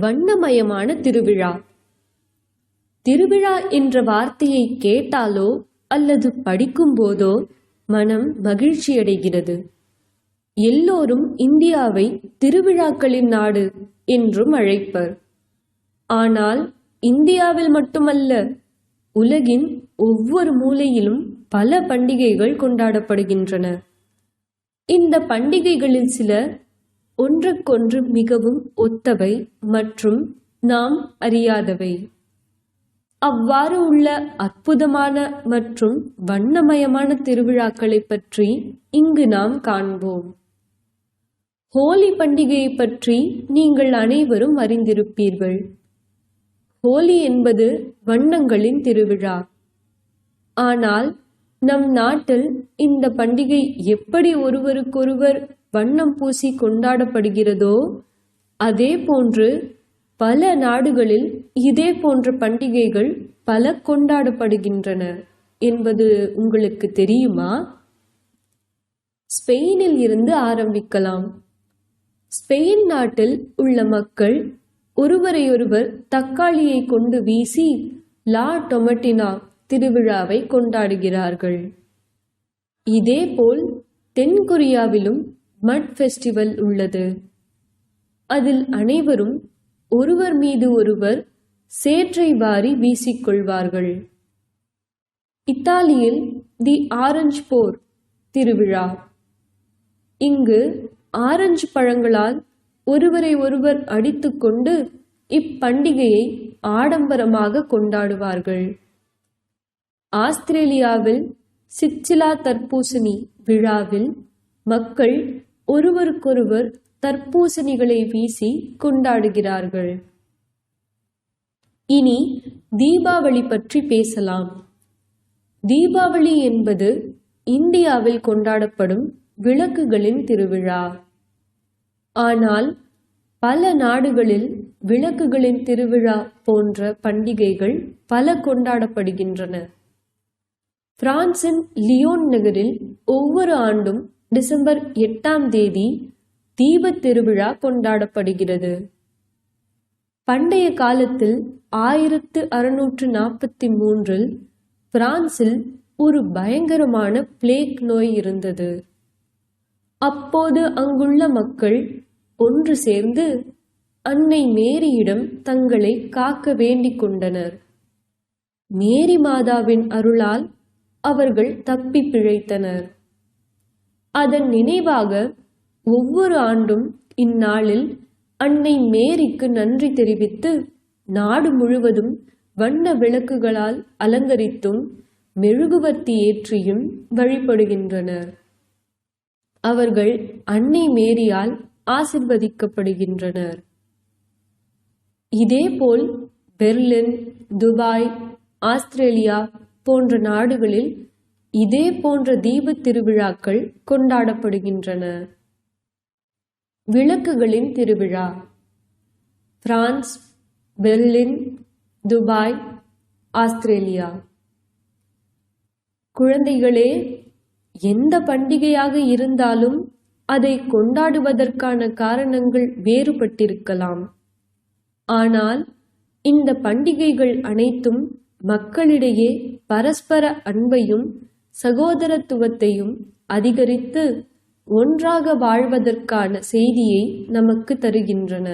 வண்ணமயமான திருவிழா. திருவிழா என்ற வார்த்தையை கேட்டாலோ அல்லது படிக்கும்போதோ மனம் மகிழ்ச்சியடைகிறது. எல்லோரும் இந்தியாவை திருவிழாக்களின் நாடு என்றும் அழைப்பர். ஆனால் இந்தியாவில் மட்டுமல்ல உலகின் ஒவ்வொரு மூலையிலும் பல பண்டிகைகள் கொண்டாடப்படுகின்றன. இந்த பண்டிகைகளில் சில ஒன்றுக்கொன்று மிகவும் ஒத்தவை மற்றும் நாம் அறியாதவை. அவ்வாறு உள்ள அற்புதமான மற்றும் வண்ணமயமான திருவிழாக்களை பற்றி இங்கு நாம் காண்போம். ஹோலி பண்டிகையை பற்றி நீங்கள் அனைவரும் அறிந்திருப்பீர்கள். ஹோலி என்பது வண்ணங்களின் திருவிழா. ஆனால் நம் நாட்டில் இந்த பண்டிகை எப்படி ஒருவருக்கொருவர் வண்ணம் பூசி கொண்டாடப்படுகிறதோ அதே போன்று பல நாடுகளில் இதே போன்ற பண்டிகைகள் பல கொண்டாடப்படுகின்றன. என்பது உங்களுக்கு தெரியுமா? ஸ்பெயினில் இருந்து ஆரம்பிக்கலாம். ஸ்பெயின் நாட்டில் உள்ள மக்கள் ஒருவரையொருவர் தக்காளியை கொண்டு வீசி லா டொமட்டினா திருவிழாவை கொண்டாடுகிறார்கள். இதேபோல் தென்கொரியாவிலும் மட் ஃபெஸ்டிவல் உள்ளது. அதில் அனைவரும் ஒருவர் மீது ஒருவர் சேற்றை வாரி வீசிக்கொள்வார்கள். இத்தாலியில் தி ஆரஞ்சு போர் திருவிழா. இங்கு ஆரஞ்சு பழங்களால் ஒருவரை ஒருவர் அடித்துக்கொண்டு இப்பண்டிகையை ஆடம்பரமாக கொண்டாடுவார்கள். ஆஸ்திரேலியாவில் சிச்சிலா தர்பூசணி விழாவில் மக்கள் ஒருவருக்கொருவர் தர்பூசணிகளை வீசி கொண்டாடுகிறார்கள். இனி தீபாவளி பற்றி பேசலாம். தீபாவளி என்பது இந்தியாவில் கொண்டாடப்படும் விளக்குகளின் திருவிழா. ஆனால் பல நாடுகளில் விளக்குகளின் திருவிழா போன்ற பண்டிகைகள் பல கொண்டாடப்படுகின்றன. பிரான்சின் லியோன் நகரில் ஒவ்வொரு ஆண்டும் டிசம்பர் எட்டாம் தேதி தீபத் திருவிழா கொண்டாடப்படுகிறது. பண்டைய காலத்தில் ஆயிரத்து அறுநூற்று நாற்பத்தி மூன்றில் பிரான்சில் ஒரு பயங்கரமான பிளேக் நோய் இருந்தது. அப்போது அங்குள்ள மக்கள் ஒன்று சேர்ந்து அன்னை மேரியிடம் தங்களை காக்க வேண்டிக் கொண்டனர். மேரி மாதாவின் அருளால் அவர்கள் தப்பி பிழைத்தனர். அதன் நினைவாக ஒவ்வொரு ஆண்டும் இந்நாளில் அன்னை மேரிக்கு நன்றி தெரிவித்து நாடு முழுவதும் வண்ண விளக்குகளால் அலங்கரித்தும் மெழுகுவர்த்தி ஏற்றியும் வழிபடுகின்றனர் அவர்கள் அன்னை மேரியால் ஆசிர்வதிக்கப்படுகின்றனர். இதேபோல் பெர்லின் துபாய் ஆஸ்திரேலியா போன்ற நாடுகளில் இதே போன்ற தீபத் திருவிழாக்கள் கொண்டாடப்படுகின்றன. விளக்குகளின் திருவிழா. France Berlin Dubai Australia. குழந்தைகளே எந்த பண்டிகையாக இருந்தாலும் அதை கொண்டாடுவதற்கான காரணங்கள் வேறுபட்டிருக்கலாம். ஆனால் இந்த பண்டிகைகள் அனைத்தும் மக்களிடையே பரஸ்பர அன்பையும் சகோதரத்துவத்தையும் அதிகரித்து ஒன்றாக வாழ்வதற்கான செய்தியை நமக்கு தருகின்றன.